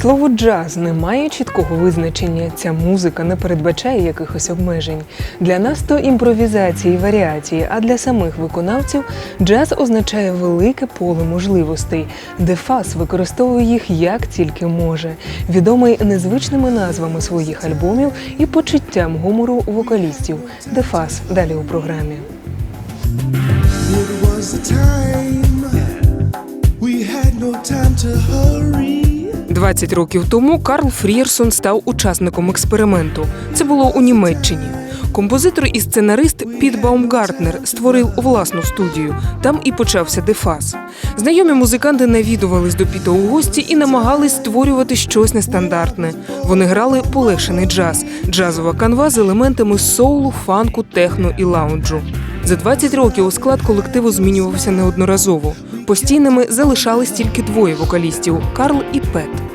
Слово джаз не має чіткого визначення. Ця музика не передбачає якихось обмежень. Для нас то імпровізації, і варіації, а для самих виконавців джаз означає велике поле можливостей, де фас використовує їх як тільки може. Відомий незвичними назвами своїх альбомів і почуттям гумору вокалістів. Де фас далі у програмі. It was the time we had no time to hurry. 20 років тому Карл Фрірсон став учасником експерименту. Це було у Німеччині. Композитор і сценарист Піт Баумгартнер створив власну студію. Там і почався дефас. Знайомі музиканти навідувались до Піта у гості і намагались створювати щось нестандартне. Вони грали полегшений джаз, джазова канва з елементами соулу, фанку, техно і лаунджу. За 20 років у склад колективу змінювався неодноразово. Постійними залишались тільки двоє вокалістів Карл і Пет.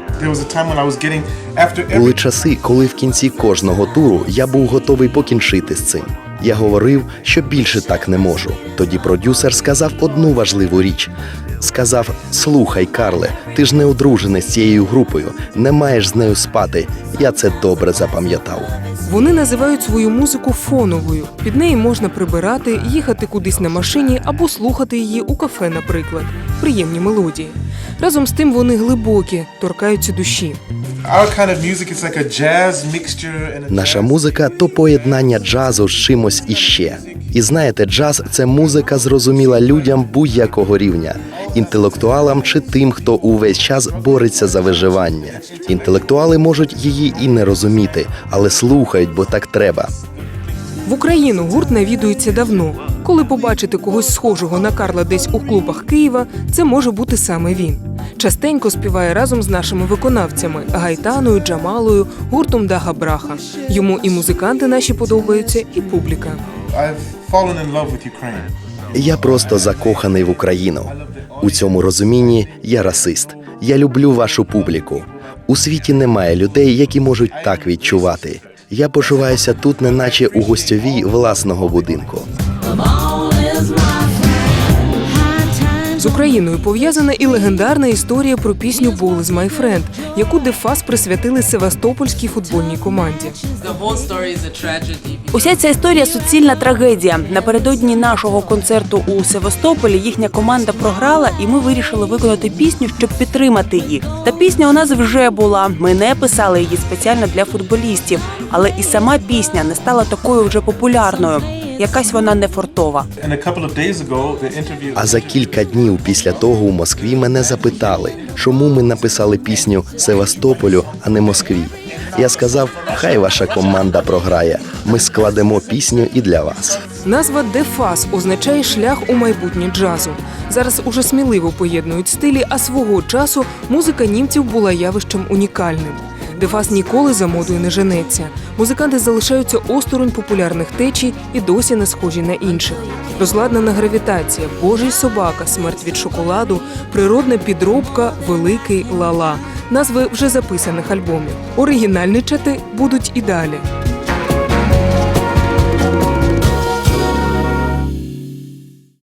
Були часи, коли в кінці кожного туру я був готовий покінчити з цим. Я говорив, що більше так не можу. Тоді продюсер сказав одну важливу річ. Сказав: Слухай, Карле, ти ж не одружений з цією групою, не маєш з нею спати. Я це добре запам'ятав. Вони називають свою музику фоновою. Під неї можна прибирати, їхати кудись на машині або слухати її у кафе, наприклад. Приємні мелодії. Разом з тим вони глибокі, торкаються душі. Наша музика то поєднання джазу з чимось іще. І знаєте, джаз це музика зрозуміла людям будь-якого рівня, інтелектуалам чи тим, хто увесь час бореться за виживання. Інтелектуали можуть її і не розуміти, але слухають, бо так треба. В Україну гурт навідується давно. Коли побачите когось схожого на Карла десь у клубах Києва, це може бути саме він. Частенько співає разом з нашими виконавцями Гайтаною, Джамалою, гуртом Дага Браха. Йому і музиканти наші подобаються, і публіка. Я просто закоханий в Україну. У цьому розумінні я расист. Я люблю вашу публіку. У світі немає людей, які можуть так відчувати. Я почуваюся тут, неначе у гостьовій власного будинку. З Україною пов'язана і легендарна історія про пісню «Ball is my friend», яку Дефас присвятили Севастопольській футбольній команді. Уся ця історія суцільна трагедія. Напередодні нашого концерту у Севастополі їхня команда програла, і ми вирішили виконати пісню, щоб підтримати їх. Та пісня у нас вже була. Ми не писали її спеціально для футболістів, але і сама пісня не стала такою вже популярною. Якась вона не фортова. And a couple of days ago, the interview. А за кілька днів після того у Москві мене запитали, чому ми написали пісню Севастополю, а не Москві. Я сказав, хай ваша команда програє. Ми складемо пісню і для вас. Назва «Дефас» означає шлях у майбутнє джазу. Зараз уже сміливо поєднують стилі, а свого часу музика німців була явищем унікальним. Дефас ніколи за модою не женеться. Музиканти залишаються осторонь популярних течій і досі не схожі на інших. Розладнана гравітація, Божий собака, смерть від шоколаду, природна підробка, великий лала. Назви вже записаних альбомів. Оригінальничати будуть і далі.